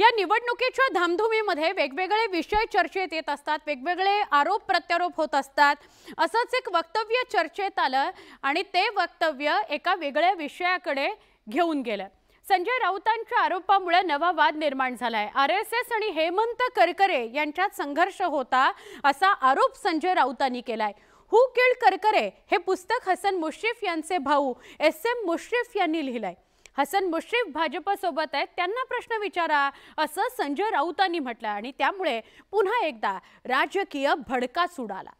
या निवडणुकीच्या धामधुमीमध्ये वेगवेगळे विषय चर्चेत येत असतात वेगवेगळे आरोप प्रत्यारोप होत असतात. असंच एक वक्तव्य चर्चेत आलं आणि ते वक्तव्य एका वेगळ्या विषयाकडे घेऊन गेलं. संजय राऊतांच्या आरोपामुळे नवा वाद निर्माण झाला आहे आर एस एस आणि हेमंत करकरे यांच्यात संघर्ष होता असा आरोप संजय राऊतांनी केला आहे हु किल्ड करकरे हे पुस्तक हसन मुश्रीफ यांचे भाऊ एस एम मुश्रीफ यांनी लिहिलं आहे हसन मुश्रीफ भाजपसोबत आहेत. त्यांना प्रश्न विचारा. असं संजय राऊतांनी म्हटलं आणि त्यामुळे पुन्हा एकदा राजकीय भडकाच उडाला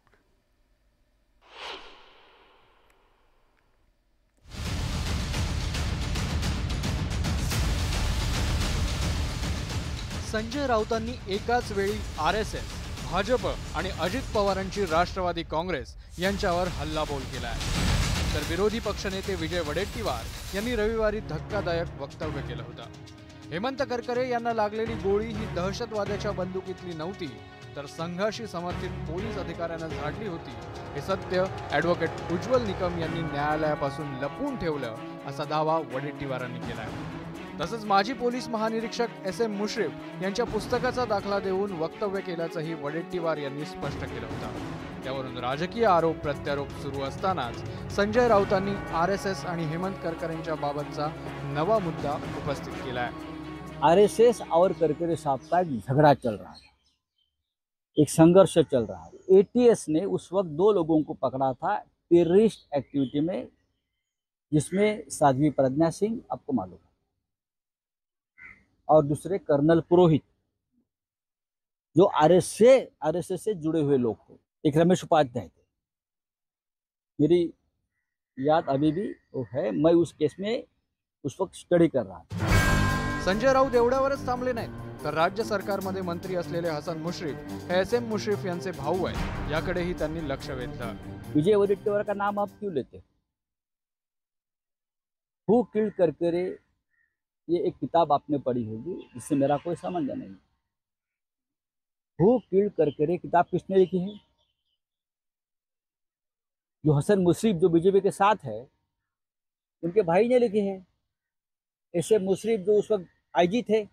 संजय राऊतांनी एकाच वेळी आर एस एस भाजप आणि अजित पवारांची राष्ट्रवादी काँग्रेस यांच्यावर हल्लाबोल केला आहे तर विरोधी पक्षनेते विजय वडेट्टीवार यांनी रविवारी धक्कादायक वक्तव्य केलं होतं. हेमंत करकरे यांना लागलेली गोळी ही दहशतवाद्याच्या बंदुकीतली नव्हती तर संघाशी समर्थित पोलीस अधिकाऱ्यांना झाडली होती. हे सत्य ॲडव्होकेट उज्ज्वल निकम यांनी न्यायालयापासून लपवून ठेवलं असा दावा वडेट्टीवारांनी केला आहे तसंच माजी पोलीस महानिरीक्षक एस एम मुश्रीफ यांच्या पुस्तकाचा दाखला देऊन वक्तव्य केल्याचंही वडेट्टीवार यांनी स्पष्ट केलं होतं. त्यावरून राजकीय आरोप प्रत्यारोप सुरू असतानाच संजय राऊतांनी आर एस एस आणि हेमंत करकरेंच्या बाबतचा नवा मुद्दा उपस्थित केला आहे आरएसएस और करकरे साहब का एक झगड़ा चल रहा था एक संघर्ष चल रहा है। एटीएस ने उस वक्त दो लोगों को पकड़ा था टेररिस्ट एक्टिविटी में जिसमें साध्वी प्रज्ञा सिंह आपको मालूम है और दूसरे कर्नल पुरोहित जो आरएस से आरएसएस से जुड़े हुए लोग थे। एक रमेश उपाध्याय थे। मेरी याद अभी भी वो है मैं उस केस में उस वक्त स्टडी कर रहा था। संजय राऊत एवढ्यावरच थांबले नाहीत तर राज्य सरकारमध्ये मंत्री असलेले हसन मुश्रीफ हे एस एम मुश्रीफ यांचे भाऊ आहेत याकडेही त्यांनी लक्ष वेधलं. विजय वडेट्टीवार का नाम आप क्यों लेते हु? किल्ड करकरे ये एक किताब आपने पढ़ी होगी जिससे मेरा कोई संबंध नहीं हु। किल्ड करकरे किताब किसने लिखी है? जो हसन मुश्रीफ जो बीजेपी के साथ है, उनके भाई ने लिखे है। ऐसे मुश्रीफ जो उस वक्त आईजी थे,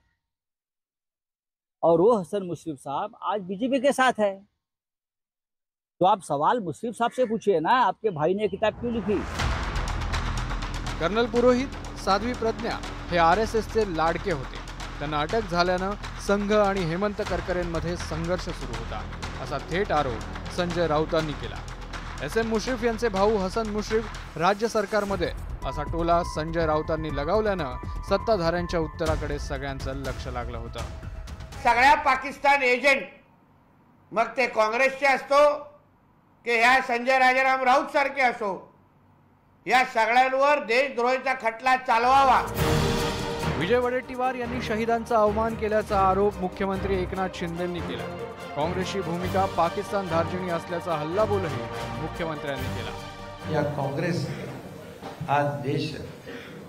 और वो हसन मुश्रीफ साहब आज बीजेपी के साथ है। तो आप सवाल मुश्रीफ साहब से पूछिए ना, आपके भाई ने किताब क्यों लिखी? कर्नल पुरोहित, साध्वी प्रज्ञा हे आर एस एसचे लाडके होते। त्यांना अटक झाल्यानं संघ आणि हेमंत करकरेंमध्ये संघर्ष सुरू होता, असा थेट आरोप संजय राऊतांनी केला. एस एम मुश्रीफ यांचे भाऊ हसन मुश्रीफ राज्य सरकारमध्ये असा टोला संजय राऊतांनी लगावल्यानं सत्ताधाऱ्यांच्या उत्तराकडे सगळ्यांचं लक्ष लागलं होतं. सगळ्या पाकिस्तान एजंट मग ते काँग्रेसचे असतो की ह्या संजय राजाराम राऊत सारखे असो या सगळ्यांवर देशद्रोहीचा खटला चालवावा. विजय वडेट्टीवार यांनी शहीदांचा अवमान केल्याचा आरोप मुख्यमंत्री एकनाथ शिंदेंनी केला. काँग्रेसची भूमिका पाकिस्तान धार्जिणी असल्याचा हल्लाबोलही मुख्यमंत्र्यांनी केला. या काँग्रेस हा देश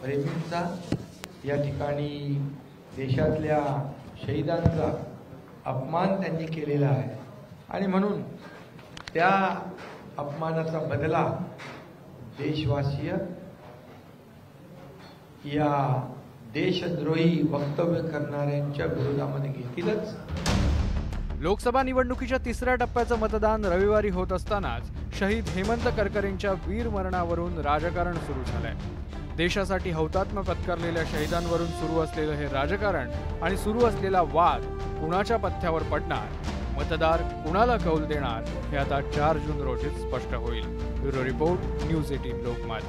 प्रेमींचा या ठिकाणी देशातल्या शहीदांचा अपमान त्यांनी केलेला आहे. आणि म्हणून त्या अपमानाचा बदला देशवासीय या देशद्रोही वक्तव्य करणाऱ्यांच्या विरोधामध्ये घेतीलच. लोकसभा निवडणुकीच्या तिसऱ्या टप्प्याचं मतदान रविवारी होत असतानाच शहीद हेमंत करकरेंच्या वीर मरणावरून राजकारण सुरू झालंय. देशासाठी हौतात्म्य पत्करलेल्या शहीदांवरून सुरू असलेलं हे राजकारण आणि सुरू असलेला वाद कुणाच्या पथ्यावर पडणार? मतदार कुणाला कौल देणार? हे आता चार जून रोजीच स्पष्ट होईल. Bureau report news eighteen Lokmat